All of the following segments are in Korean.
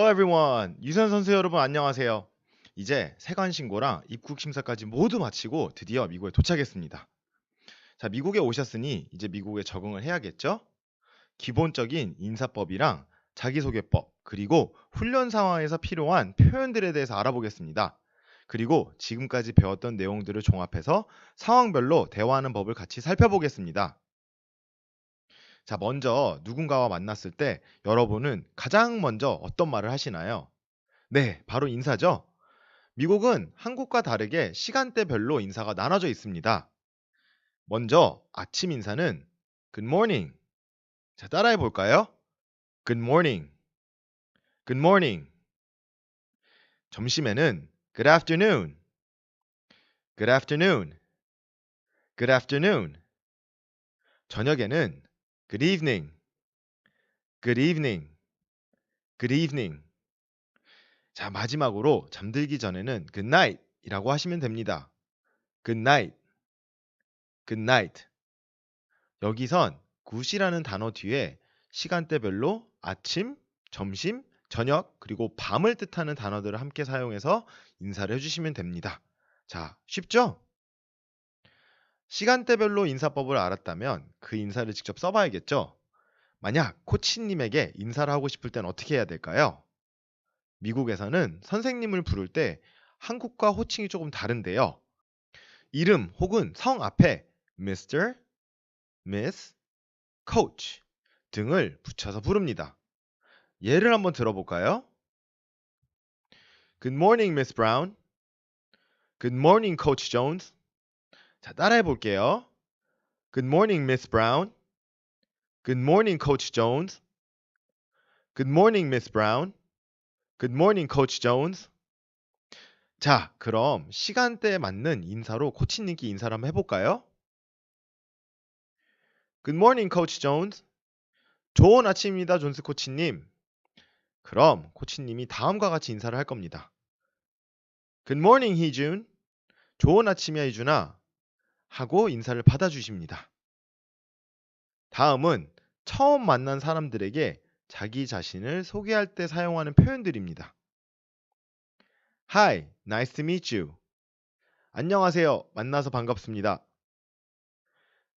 everyone. 유선 선수 여러분 안녕하세요. 이제 세관 신고랑 입국 심사까지 모두 마치고 드디어 미국에 도착했습니다. 자, 미국에 오셨으니 이제 미국에 적응을 해야겠죠? 기본적인 인사법이랑 자기소개법, 그리고 훈련 상황에서 필요한 표현들에 대해서 알아보겠습니다. 그리고 지금까지 배웠던 내용들을 종합해서 상황별로 대화하는 법을 같이 살펴보겠습니다. 자, 먼저 누군가와 만났을 때 여러분은 가장 먼저 어떤 말을 하시나요? 네, 바로 인사죠. 미국은 한국과 다르게 시간대별로 인사가 나눠져 있습니다. 먼저 아침 인사는 Good morning. 자, 따라해 볼까요? Good morning. Good morning. 점심에는 Good afternoon. Good afternoon. Good afternoon. 저녁에는 Good evening. Good evening. Good evening. 자, 마지막으로 잠들기 전에는 good night 이라고 하시면 됩니다. good night. good night. 여기선 굿이라는 단어 뒤에 시간대별로 아침, 점심, 저녁, 그리고 밤을 뜻하는 단어들을 함께 사용해서 인사를 해주시면 됩니다. 자, 쉽죠? 시간대별로 인사법을 알았다면 그 인사를 직접 써봐야겠죠? 만약 코치님에게 인사를 하고 싶을 땐 어떻게 해야 될까요? 미국에서는 선생님을 부를 때 한국과 호칭이 조금 다른데요. 이름 혹은 성 앞에 Mr., Miss, Coach 등을 붙여서 부릅니다. 예를 한번 들어볼까요? Good morning, Miss Brown. Good morning, Coach Jones. 자, 따라해 볼게요. Good morning, Miss Brown. Good morning, Coach Jones. Good morning, Miss Brown. Good morning, Coach Jones. 자, 그럼 시간대에 맞는 인사로 코치님께 인사를 한번 해볼까요? Good morning, Coach Jones. 좋은 아침입니다, 존스 코치님. 그럼 코치님이 다음과 같이 인사를 할 겁니다. Good morning, 희준. 좋은 아침이야, 희준아. 하고 인사를 받아주십니다. 다음은 처음 만난 사람들에게 자기 자신을 소개할 때 사용하는 표현들입니다. Hi, nice to meet you. 안녕하세요. 만나서 반갑습니다.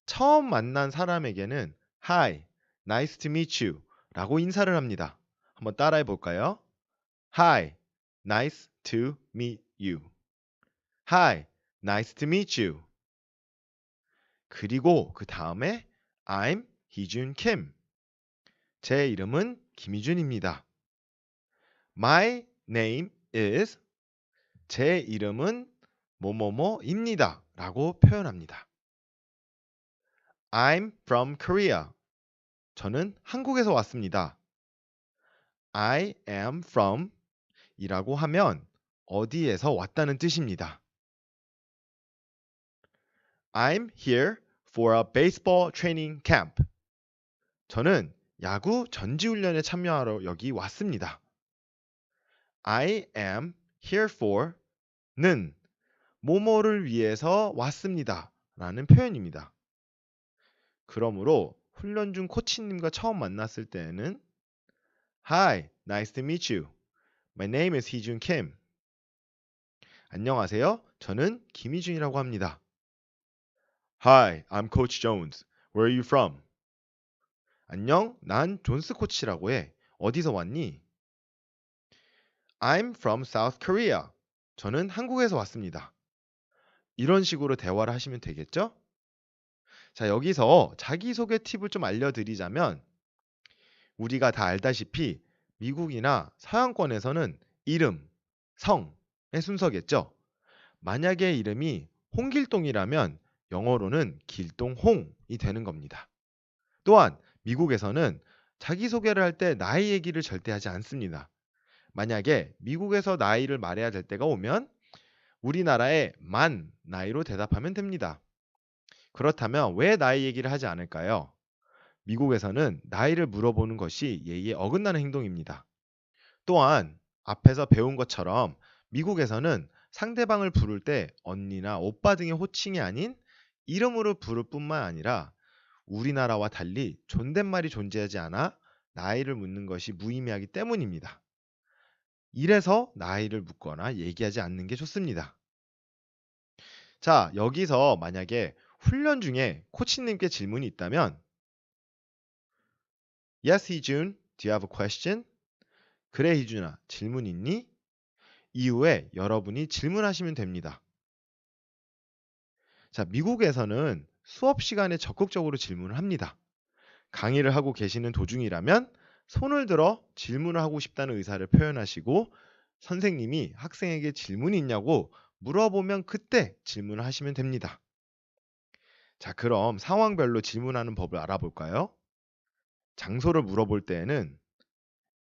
처음 만난 사람에게는 Hi, nice to meet you 라고 인사를 합니다. 한번 따라해 볼까요? Hi, nice to meet you. Hi, nice to meet you. 그리고 그 다음에 I'm 희준 Kim. 제 이름은 김희준입니다. My name is 제 이름은 뭐뭐뭐입니다. 라고 표현합니다. I'm from Korea. 저는 한국에서 왔습니다. I am from 이라고 하면 어디에서 왔다는 뜻입니다. I'm here for a baseball training camp. 저는 야구 전지훈련에 참여하러 여기 왔습니다. I am here for 는 뭐뭐를 위해서 왔습니다. 라는 표현입니다. 그러므로 훈련 중 코치님과 처음 만났을 때에는 Hi, nice to meet you. My name is 희준 Kim. 안녕하세요. 저는 김희준이라고 합니다. Hi, I'm Coach Jones. Where are you from? 안녕, 난 존스 코치라고 해. 어디서 왔니? I'm from South Korea. 저는 한국에서 왔습니다. 이런 식으로 대화를 하시면 되겠죠? 자, 여기서 자기소개 팁을 좀 알려드리자면, 우리가 다 알다시피 미국이나 서양권에서는 이름, 성의 순서겠죠? 만약에 이름이 홍길동이라면 영어로는 길동홍이 되는 겁니다. 또한 미국에서는 자기소개를 할 때 나이 얘기를 절대 하지 않습니다. 만약에 미국에서 나이를 말해야 될 때가 오면 우리나라의 만 나이로 대답하면 됩니다. 그렇다면 왜 나이 얘기를 하지 않을까요? 미국에서는 나이를 물어보는 것이 예의에 어긋나는 행동입니다. 또한 앞에서 배운 것처럼 미국에서는 상대방을 부를 때 언니나 오빠 등의 호칭이 아닌 이름으로 부를 뿐만 아니라 우리나라와 달리 존댓말이 존재하지 않아 나이를 묻는 것이 무의미하기 때문입니다. 이래서 나이를 묻거나 얘기하지 않는 게 좋습니다. 자, 여기서 만약에 훈련 중에 코치님께 질문이 있다면 Yes, 희준. Do you have a question? 그래, 희준아. 질문 있니? 이후에 여러분이 질문하시면 됩니다. 자, 미국에서는 수업 시간에 적극적으로 질문을 합니다. 강의를 하고 계시는 도중이라면 손을 들어 질문을 하고 싶다는 의사를 표현하시고 선생님이 학생에게 질문이 있냐고 물어보면 그때 질문을 하시면 됩니다. 자, 그럼 상황별로 질문하는 법을 알아볼까요? 장소를 물어볼 때에는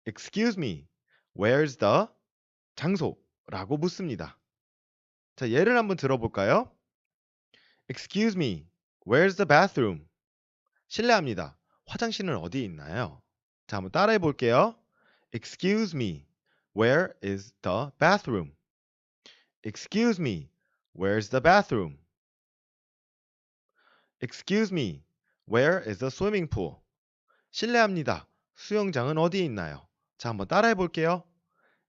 Excuse me, where's the 장소 라고 묻습니다. 자, 예를 한번 들어볼까요? Excuse me, where's the bathroom? 실례합니다. 화장실은 어디에 있나요? 자, 한번 따라해 볼게요. Excuse me, where is the bathroom? Excuse me, where's the bathroom? Excuse me, where is the swimming pool? 실례합니다. 수영장은 어디에 있나요? 자, 한번 따라해 볼게요.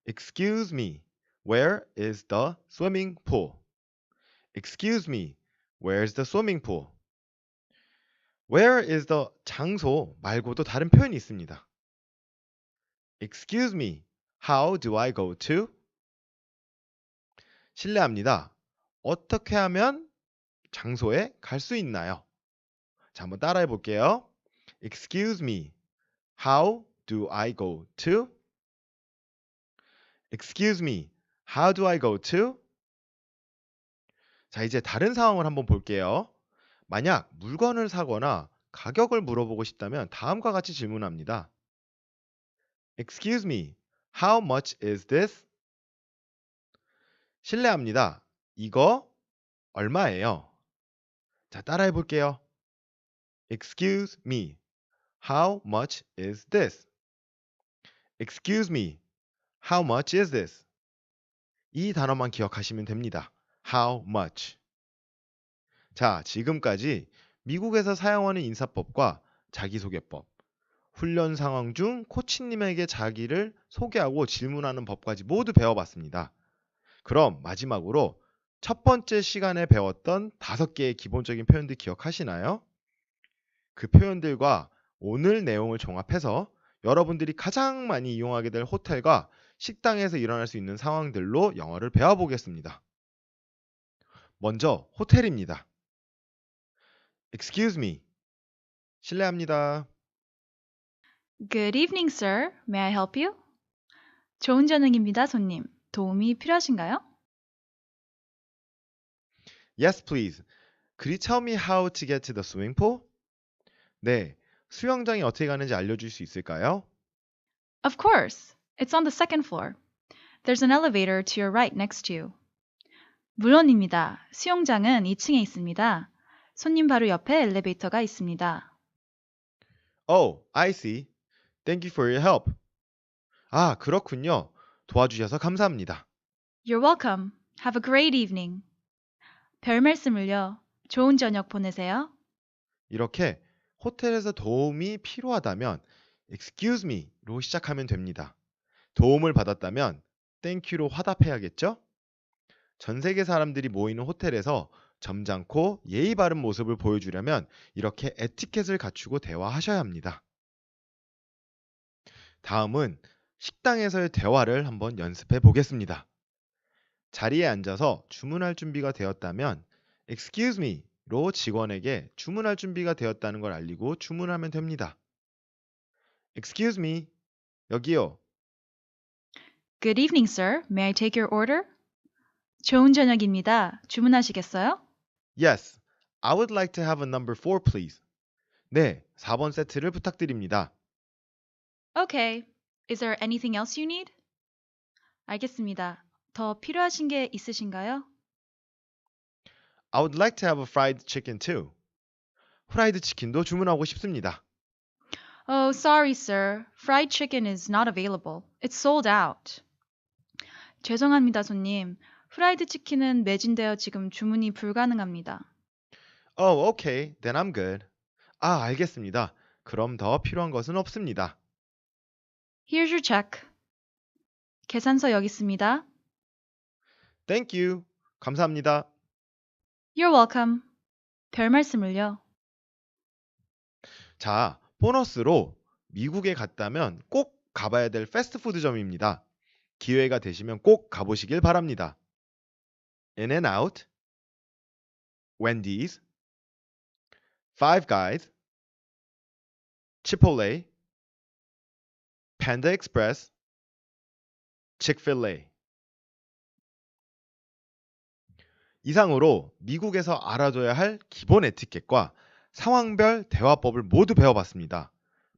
Excuse me, where is the swimming pool? Excuse me, where is the swimming pool? Where is the 장소 말고도 다른 표현이 있습니다. Excuse me, how do I go to? 실례합니다. 어떻게 하면 장소에 갈 수 있나요? 자, 한번 따라해 볼게요. Excuse me, how do I go to? Excuse me, how do I go to? 자, 이제 다른 상황을 한번 볼게요. 만약 물건을 사거나 가격을 물어보고 싶다면 다음과 같이 질문합니다. Excuse me, how much is this? 실례합니다. 이거 얼마예요? 자, 따라해 볼게요. Excuse me, how much is this? Excuse me, how much is this? 이 단어만 기억하시면 됩니다. How much? 자, 지금까지 미국에서 사용하는 인사법과 자기소개법, 훈련 상황 중 코치님에게 자기를 소개하고 질문하는 법까지 모두 배워봤습니다. 그럼 마지막으로 첫 번째 시간에 배웠던 다섯 개의 기본적인 표현들 기억하시나요? 그 표현들과 오늘 내용을 종합해서 여러분들이 가장 많이 이용하게 될 호텔과 식당에서 일어날 수 있는 상황들로 영어를 배워보겠습니다. 먼저 호텔입니다. Excuse me. 실례합니다. Good evening, sir. May I help you? 좋은 저녁입니다, 손님. 도움이 필요하신가요? Yes, please. Could you tell me how to get to the swimming pool? 네, 수영장에 어떻게 가는지 알려줄 수 있을까요? Of course. It's on the second floor. There's an elevator to your right next to you. 물론입니다. 수영장은 2층에 있습니다. 손님 바로 옆에 엘리베이터가 있습니다. Oh, I see. Thank you for your help. 아, 그렇군요. 도와주셔서 감사합니다. You're welcome. Have a great evening. 별 말씀을요. 좋은 저녁 보내세요. 이렇게 호텔에서 도움이 필요하다면 excuse me로 시작하면 됩니다. 도움을 받았다면 thank you로 화답해야겠죠? 전 세계 사람들이 모이는 호텔에서 점잖고 예의 바른 모습을 보여주려면 이렇게 에티켓을 갖추고 대화하셔야 합니다. 다음은 식당에서의 대화를 한번 연습해 보겠습니다. 자리에 앉아서 주문할 준비가 되었다면 excuse me로 직원에게 주문할 준비가 되었다는 걸 알리고 주문하면 됩니다. excuse me. 여기요. Good evening, sir. May I take your order? 좋은 저녁입니다. 주문하시겠어요? Yes. I would like to have a number 4, please. 네, 4번 세트를 부탁드립니다. Okay. Is there anything else you need? 알겠습니다. 더 필요하신 게 있으신가요? I would like to have a fried chicken too. 후라이드 치킨도 주문하고 싶습니다. Oh, sorry, sir. Fried chicken is not available. It's sold out. 죄송합니다, 손님. 프라이드 치킨은 매진되어 지금 주문이 불가능합니다. Oh, okay. Then I'm good. 아, 알겠습니다. 그럼 더 필요한 것은 없습니다. Here's your check. 계산서 여기 있습니다. Thank you. 감사합니다. You're welcome. 별 말씀을요. 자, 보너스로 미국에 갔다면 꼭 가봐야 될 패스트푸드점입니다. 기회가 되시면 꼭 가보시길 바랍니다. In and Out, Wendy's, Five Guys, Chipotle, Panda Express, Chick-fil-A. 이상으로 미국에서 알아둬야 할 기본 에티켓과 상황별 대화법을 모두 배워봤습니다.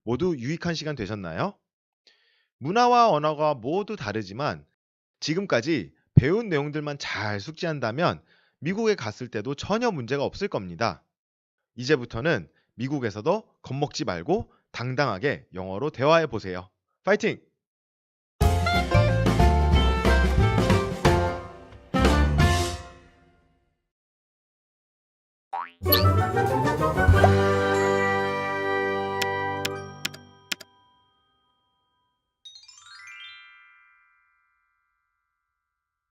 모두 유익한 시간 되셨나요? 문화와 언어가 모두 다르지만 지금까지 배운 내용들만 잘 숙지한다면 미국에 갔을 때도 전혀 문제가 없을 겁니다. 이제부터는 미국에서도 겁먹지 말고 당당하게 영어로 대화해 보세요. 파이팅!